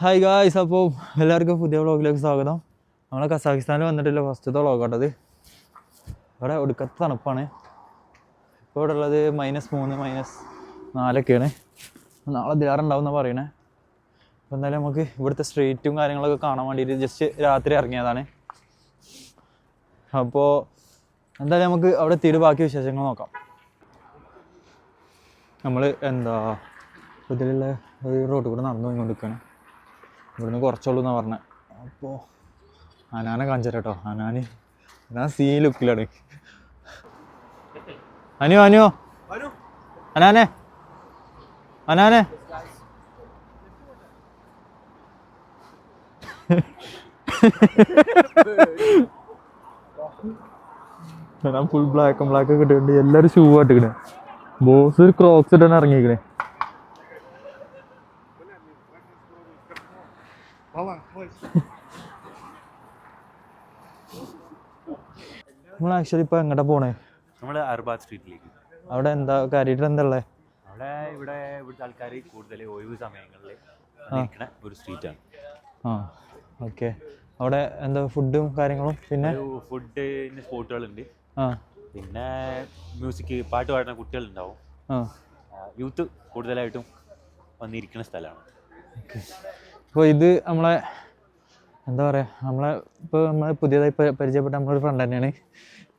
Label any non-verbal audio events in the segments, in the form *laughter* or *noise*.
Hi guys അപ്പോൾ എല്ലാവർക്കും പുതിയ വ്ളോഗിലേക്ക് സ്വാഗതം. നമ്മൾ കസാഖിസ്ഥാനിൽ വന്നിട്ടില്ല ഫസ്റ്റത്തെ വ്ളോഗ് കേട്ടത് ഇവിടെ ഒടുക്കത്തെ തണുപ്പാണ്. ഇപ്പോൾ ഇവിടെ ഉള്ളത് മൈനസ് മൂന്ന് മൈനസ് നാലൊക്കെയാണ്. നാളെ ദിലാറുണ്ടാവും എന്നാണ് പറയണേ. അപ്പോൾ എന്തായാലും നമുക്ക് ഇവിടുത്തെ സ്ട്രീറ്റും കാര്യങ്ങളൊക്കെ കാണാൻ വേണ്ടിയിട്ട് ജസ്റ്റ് രാത്രി ഇറങ്ങിയതാണ്. അപ്പോൾ എന്തായാലും നമുക്ക് അവിടെ എത്തിയിട്ട് ബാക്കി വിശേഷങ്ങൾ നോക്കാം. നമ്മൾ എന്താ ഇതിലുള്ള ഒരു റോഡ് കൂടെ നടന്നു പോയിക്കൊണ്ടിരിക്കുകയാണ് ഇവിടുന്ന് കുറച്ചുള്ളൂ എന്നാണ് പറഞ്ഞത് അപ്പോൾ അനാനെ കാണിച്ചു കേട്ടോ അനാന് ഞാൻ സീ ലുക്കിലാണ് അനു അനു. അനാനെ. അനാനെ. ഞാൻ ഫുൾ ബ്ലാക്കും ബ്ലാക്ക് ഒക്കെ എല്ലാരും എല്ലാവരും ഷൂ ആട്ടിക്കണേ ബോസ് ഒരു ക്രോക്സ് ഇട്ടാണ് ഇറങ്ങിക്കണേ നമ്മൾ ആക്ച്വലി ഇപ്പൊ എങ്ങോട്ടാ പോണേ? നമ്മൾ അർബാദ് സ്ട്രീറ്റിലേക്ക്. അവിടെ എന്താ കാര്യമായിട്ട് എന്താ ഉള്ളത് അവിടെ ഇവിടെ ഇവിടുത്തെ ആൾക്കാർ കൂടുതൽ ഒഴിവ് സമയങ്ങളിൽ വന്നിരിക്കണ ഒരു സ്ട്രീറ്റാണ്. ആ ഓക്കെ. അവിടെ എന്താ ഫുഡും കാര്യങ്ങളും? പിന്നെ? ഫുഡ് ഫുഡിന് സ്പോട്ടുകളുണ്ട്. ആ. പിന്നെ മ്യൂസിക് പാട്ട് പാടുന്ന കുട്ടികളുണ്ടാവും. ആ. യൂത്ത് കൂടുതലായിട്ടും വന്നിരിക്കുന്ന സ്ഥലമാണ്. അപ്പോൾ ഇത് നമ്മളെ എന്താ പറയുക നമ്മളെ ഇപ്പോൾ നമ്മൾ പുതിയതായി പരിചയപ്പെട്ട നമ്മളൊരു ഫ്രണ്ട് തന്നെയാണ്.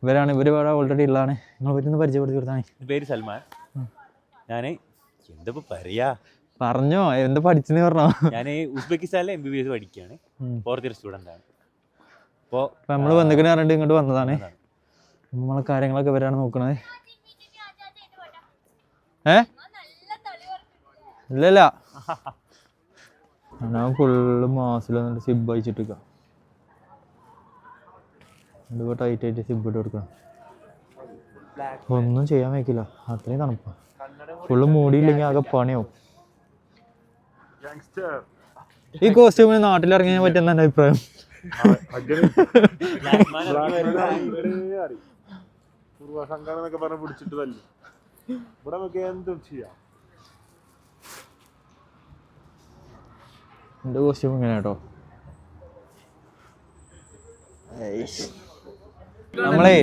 ഇവരാണ് ഇവർ ഇവിടെ ഓൾറെഡി ഉള്ളതാണ്. നിങ്ങൾ പറ്റുന്ന പരിചയപ്പെടുത്തി കൊടുത്താണ് പേര് സൽമാൻ. ഞാൻ എന്താ പറയാ? പറഞ്ഞോ എന്താ പഠിച്ചെന്ന് പറഞ്ഞോ? ഞാൻ ഉസ്ബെക്കിസ്ഥാനിലെ എം ബി ബി എസ് പഠിക്കുകയാണ്. ഫോർത്ത് ഇയർ സ്റ്റുഡന്റ് ആണ്. അപ്പോൾ അപ്പോൾ നമ്മൾ വന്നിക്കണ പറഞ്ഞിട്ട് ഇങ്ങോട്ട് വന്നതാണ്. നമ്മളെ കാര്യങ്ങളൊക്കെ ഇവരാണ് നോക്കണത്. ഏ? ഇല്ലല്ല *laughs* ഞാൻ ഫുള്ള് മാസിൽ വന്നിട്ട് സിബ് അയച്ചിട്ടിക്ക. ഇതിപ്പോൾ ടൈറ്റ് ആയിട്ട് സിബ് ഇട്ട് കൊടുക്കണം ഒന്നും ചെയ്യാൻ വയ്ക്കില്ല. അത്രയും തണുപ്പാ. ഫുള്ള് മൂടിയില്ലെങ്കിൽ ആകെ പണിയാവും. ഈ കോസ്റ്റ്യൂമിന് നാട്ടിലിറങ്ങിയാൽ പറ്റുന്ന എന്റെ അഭിപ്രായം. ഇവിടെ നമുക്ക് എന്തും ചെയ്യാം. എന്റെ കോസ്റ്റ്യൂം ഇങ്ങനെ കേട്ടോ നമ്മളേ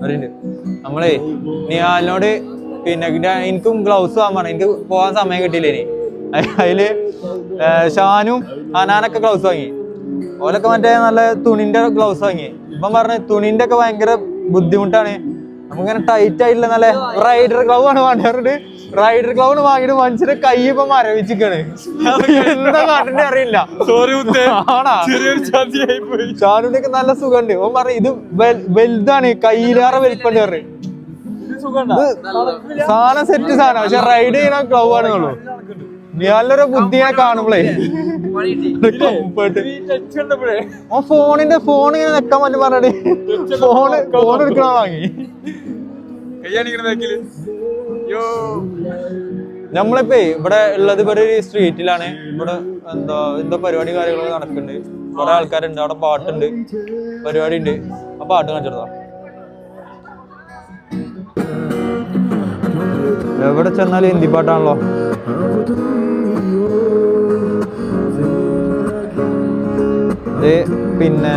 അവരുണ്ട് നമ്മളേ നിയാലിനോട് പിന്നെ എനിക്കും ഗ്ലൗസ് വാങ്ങാൻ പറഞ്ഞു. എനിക്ക് പോകാൻ സമയം കിട്ടിയില്ല ഇനി? അതിൽ ഷാനും അനാനൊക്കെ ഗ്ലൗസ് വാങ്ങി. ഓലൊക്കെ മറ്റേ നല്ല തുണിന്റെ ഗ്ലൗസ് വാങ്ങി. ഇപ്പം പറഞ്ഞ തുണിന്റെ ഒക്കെ ഭയങ്കര ബുദ്ധിമുട്ടാണ്. നമുക്കിങ്ങനെ ടൈറ്റ് ആയിട്ടില്ല നല്ല റൈഡർ ഗ്ലൗ ആണ് വേണ്ടത് റൈഡർ ക്ലൗൺ വാങ്ങിയിട്ട് മനുഷ്യന്റെ കൈ ഇപ്പൊ മരവിച്ചിക്കാണ്. എന്താ കാട്ടിന്റെ അറിയില്ല. സോറി ഷാനുവിന്റെ ഒക്കെ നല്ല സുഖമുണ്ട്. ഓൻ പറഞ്ഞു ഇത് വലുതാണ് കയ്യിലേറെ വലിപ്പണ്ട് പറഞ്ഞു. സാധനം സെറ്റ് സാധനം. പക്ഷെ റൈഡ് ചെയ്യണ ക്ലൗ ആണെന്നുള്ളൂ നല്ലൊരു ബുദ്ധിയെ കാണുമ്പോളേ. ഓ ഓൻ ഫോണിന്റെ ഫോൺ ഇങ്ങനെ നെക്കാൻ പറ്റും പറഞ്ഞേ ഫോണ് ഫോൺ എടുക്കണ വാങ്ങി കയ്യാണിങ്ങനെ നമ്മളിപ്പോ ഇവിടെ ഉള്ളത് ഇവിടെ ഒരു സ്ട്രീറ്റിലാണ് ഇവിടെ എന്താ എന്തോ പരിപാടി കാര്യങ്ങളൊക്കെ നടക്കുന്നുണ്ട്. കുറെ ആൾക്കാരുണ്ട് അവിടെ പാട്ടുണ്ട്. പരിപാടി ഉണ്ട് ആ പാട്ട് കാണിച്ചെടുത്താ. എവിടെ ചെന്നാലും ഹിന്ദി പാട്ടാണല്ലോ. പിന്നെ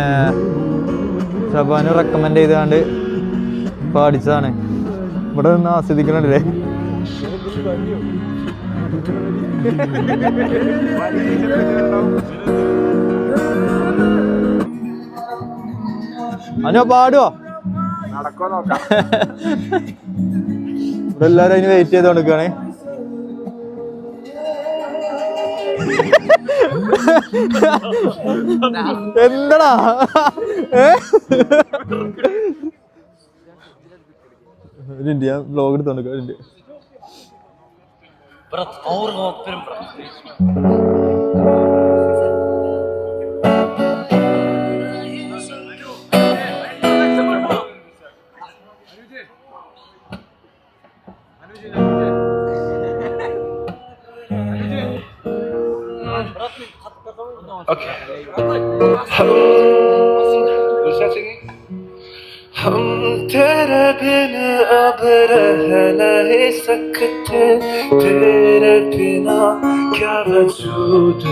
ഷബാന് റെക്കമെൻഡ് ചെയ്താണ്ട് പാടിച്ചതാണ്. ഇവിടെ നിന്ന് ആസ്വദിക്കണല്ലേ? അനു പാടുവോ? ഇവിടെ എല്ലാരും അതിന് വെയിറ്റ് ചെയ്ത് കൊടുക്കുകയാണേ എന്തടാ? ഏ? മിനിറ്റ്, ഞാൻ ബ്ലോഗ് എടുത്ത് കൊടുക്കാം हम espera que não acaba tudo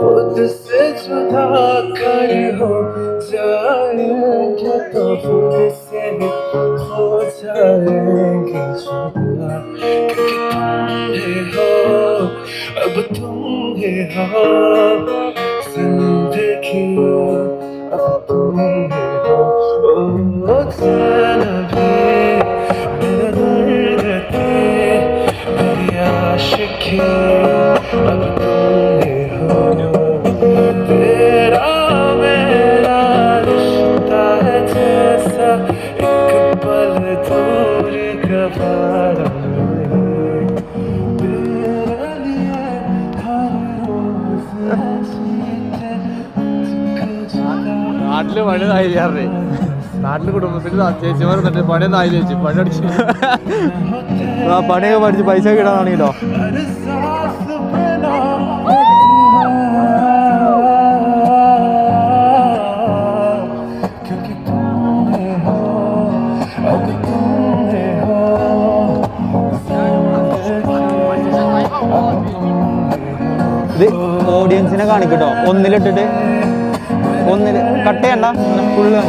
Pode ser toda carinho Daí que eu tô fornecendo Rosa em que chuta Que que tum erro Aba tum erro Sendo que Aba tum erro Oh, oh, oh നാട്ടിൽ പണി നായില്ലാറേ നാട്ടിൽ കുടുംബത്തിൽ ചേച്ചിമാർ എന്നിട്ട് പണി നായി ചേച്ചി പണി അടിച്ചു ആ പണിയൊക്കെ പഠിച്ച് പൈസ കിടാണെങ്കിലോ ഇത് ഓഡിയൻസിനെ കാണിക്കട്ടോ ഒന്നിലിട്ടിട്ട് ഒന്നിൽ കട്ട് ചെയ്യണ്ട. ഫുള്ള്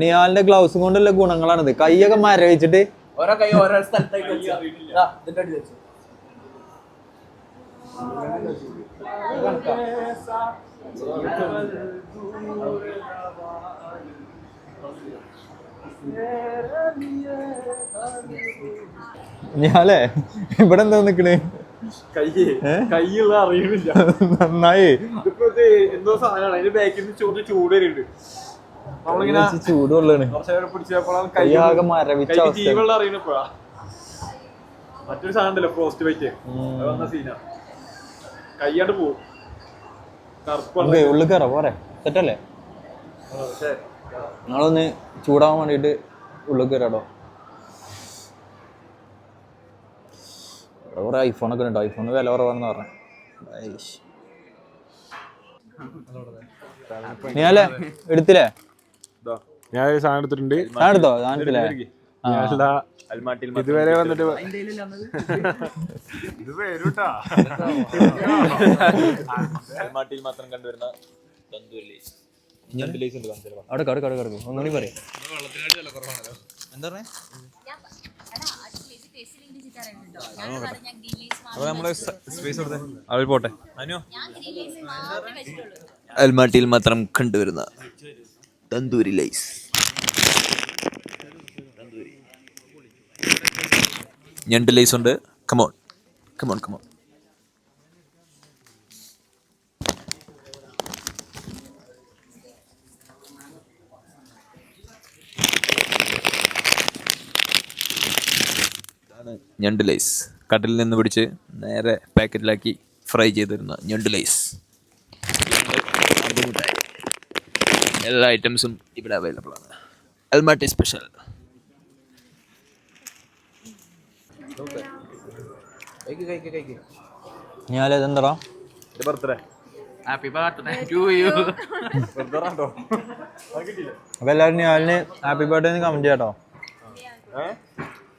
നിയാലിന്റെ ഗ്ലൗസും കൊണ്ടുള്ള ഗുണങ്ങളാണിത്? കൈയൊക്കെ മരവിച്ചിട്ട്. ഓരോ കൈ ഓരോ സ്ഥലത്തേക്ക് ഇതിന്റെ അടി വെച്ചു. ഞാലേ ഇവിടെ എന്താ നിക്കണ്? കയ്യുള്ള അറിയണില്ല നന്നായി. എന്തോ സാധനമാണ്. അതിന്റെ ബാക്കിൽ നിന്ന് ചൂട് ചൂട് വരുന്നുണ്ട് ചൂടുള്ളാണ് കുറച്ച് നേരം പിടിച്ചപ്പോഴാണ് കൈ മരവിച്ച ജീവുള്ള അറിയണപ്പോഴാ മറ്റൊരു സാധനം ഉണ്ടല്ലോ ഫ്രോസ്റ്റ് വന്ന സീനാ കയ്യാണ്ട് പോവും. ഉള്ളിൽ കയറാം പോരെ. സെറ്റല്ലേ? നിങ്ങളൊന്ന് ചൂടാവാൻ വേണ്ടിയിട്ട് ഉള്ളിൽ കയറാടോ ഇവിടെ കുറെ ഐഫോണൊക്കെ ഉണ്ട്. ഐഫോൺ വില കുറവാണെന്ന് പറഞ്ഞു. നീയല്ലേ എടുത്തില്ലേ? ഞാൻ സാധനം എടുത്തിട്ടുണ്ട്. ഞാൻ എടുത്തോ? എടുത്തില്ലേ? അൽമാട്ടിൽ ഇതുവരെ വന്നിട്ട് *laughs* ഇത് വരൂട്ടാ അൽമാട്ടിൽ മാത്രം കണ്ടുവരുന്ന. അവിടെ കട കട കിടക്കും. ഒന്നുകൂടി പറയും. എന്താ പറഞ്ഞേ? അപ്പൊ നമ്മൾ സ്പേസ് കൊടുത്തേ. അവർ പോട്ടെ. അനു? അൽമാട്ടിയിൽ മാത്രം കണ്ടുവരുന്ന തന്തൂരി ലൈസ് ഞണ്ട് ലൈസ് ഉണ്ട്. Come on come on come on ഞണ്ട് ലൈസ് കടലിൽ നിന്ന് പിടിച്ച് നേരെ പാക്കറ്റിലാക്കി ഫ്രൈ ചെയ്തിരുന്ന ഞണ്ട് ലൈസ് എല്ലാ ഐറ്റംസും ഇവിടെ അവൈലബിൾ ആണ്. അൽമാട്ടി സ്പെഷ്യൽ ഞാനേ ഇതെന്താ birthday. Happy birthday to you birthday അപ്പൊ എല്ലാവരും ഞാലിന് ഹാപ്പി ബർത്ത്ഡേ എന്ന് കമന്റ് ചെയ്യട്ടോ.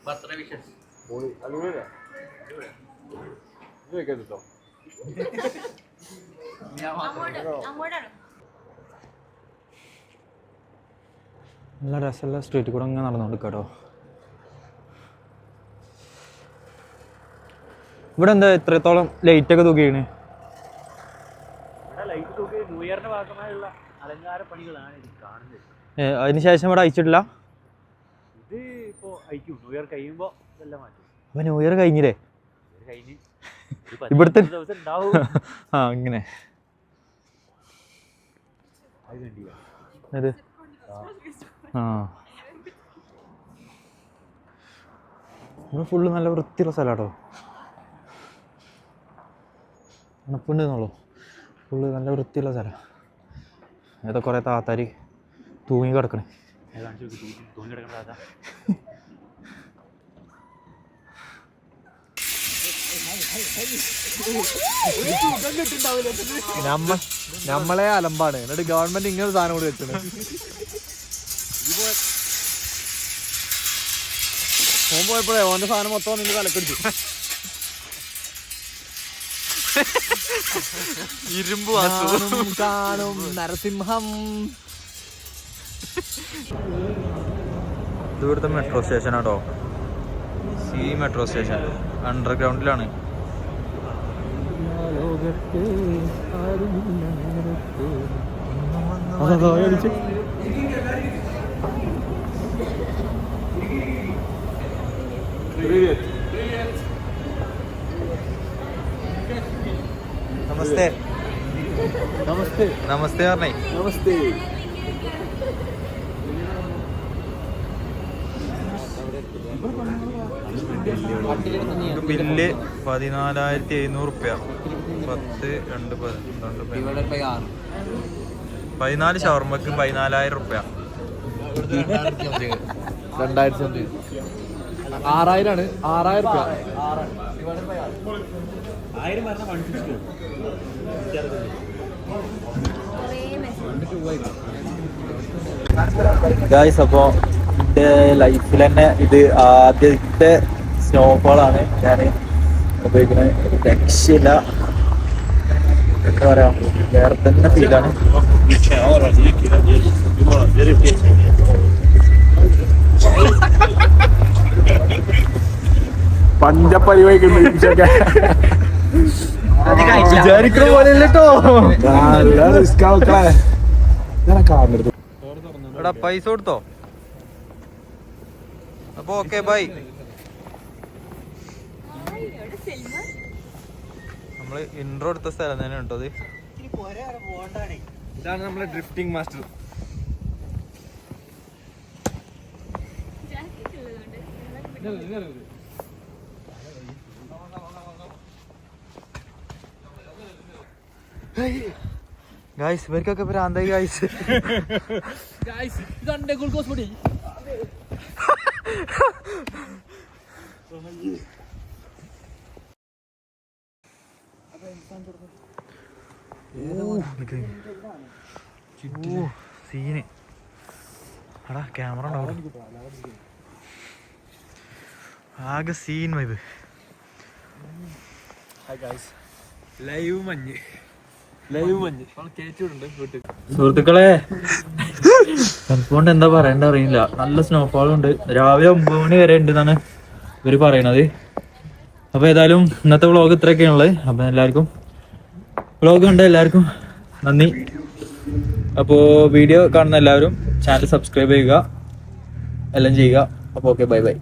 ബർത്ത്ഡേ വിഷസ് കേട്ടോ? നല്ല രസമുള്ള സ്ട്രീറ്റിൽ കൂടെ ഇങ്ങനെ നടന്നുകൊണ്ട് കേട്ടോ. ഇവിടെ എന്താ എത്രത്തോളം ലൈറ്റ് ഒക്കെ തൂക്കിയാണ് അതിനുശേഷം ഇവിടെ അയച്ചിട്ടില്ല? അപ്പൊ ന്യൂ ഇയർ കഴിഞ്ഞില്ലേ? ഇവിടുത്തെ- *laughs* ആ അത് കണ്ടില്ല? ആ. ഇവിടെ ഫുള്ള് നല്ല വൃത്തിയുള്ള സ്ഥലമാട്ടോ തണുപ്പുണ്ട് എന്നുള്ളൂ ഫുള്ള് നല്ല വൃത്തിയുള്ള സ്ഥലം. ഏതോ കുറേ താത്താരി തൂങ്ങി കിടക്കണേ. നമ്മ നമ്മളെ അലമ്പാണ്. എന്നിട്ട് ഗവൺമെന്റ് ഇങ്ങനെ സാധനം കൂടി വെച്ചത് ഓൻ പോയപ്പോഴേ ഓന്റെ സാധനം മൊത്തം നിന്റെ തലക്കടിച്ചു. ഇരുമ്പ് കാണും കാണും നരസിംഹം. ദൂരത്തെ മെട്രോ സ്റ്റേഷൻ ആട്ടോ. സി മെട്രോ സ്റ്റേഷൻ അണ്ടർഗ്രൗണ്ടിലാണ് നമസ്തേ. നമസ്തേ. നമസ്തേ പറഞ്ഞേ. നമസ്തേ. ബില്ല് പതിനാലായിരത്തി എഴുന്നൂറ് റുപ്യ പത്ത് രണ്ട് പന്ത്രണ്ട് പതിനാല്. പതിനാല് ഷവർമ്മക്ക് പതിനാലായിരം റുപ്യ. രണ്ടായിരത്തി സംതിങ് ആറായിരാണ്. ആറായിരം രൂപ ഗായ്സ് അപ്പോൾ എന്റെ ലൈഫിൽ തന്നെ ഇത് ആദ്യത്തെ സ്നോഫോളാണ് ഞാൻ ഉപയോഗിക്കുന്നത് രക്ഷയില്ല. എന്താ പറയാ വേറെ തന്നെ ഫീലാണ് വിചാരിക്കുന്ന പോലെ കേട്ടോ എടാ പൈസ കൊടുത്തോ? അപ്പൊ ഓക്കെ ബൈ. നമ്മൾ ഇൻട്രോ എടുത്ത സ്ഥലം തന്നെ ഉണ്ടോ അത് ഇതാണ് നമ്മളെ ഡ്രിഫ്റ്റിംഗ് മാസ്റ്റർ ഗായ്സ് ഇവർക്കൊക്കെ ഭ്രാന്തായി ഗായ്സ് ഇതാണ് ഗ്ലൂക്കോസ് പൊടി. സീന് എടാ ക്യാമറ ഉണ്ടാവും ആകെ സീൻ വൈബ് ലൈവ് മഞ്ഞ്. ലൈവ് മഞ്ഞ്. കേറ്റിവിടുണ്ട് വീട്ടിൽ. സുഹൃത്തുക്കളെ. എന്താ പറയണ്ട അറിയില്ല. നല്ല സ്നോഫോൾ ഉണ്ട്. രാവിലെ ഒമ്പത് മണി വരെ ഉണ്ട് എന്നാണ് ഇവർ പറയണത്. അപ്പൊ ഏതായാലും ഇന്നത്തെ വ്ളോഗ് ഇത്രയൊക്കെയാണുള്ളത് അപ്പൊ എല്ലാവർക്കും വ്ളോഗ് കണ്ട എല്ലാവർക്കും നന്ദി. അപ്പോൾ വീഡിയോ കാണുന്ന എല്ലാവരും ചാനൽ സബ്സ്ക്രൈബ് ചെയ്യുക. എല്ലാം ചെയ്യുക. അപ്പോൾ ഓക്കെ ബൈ ബൈ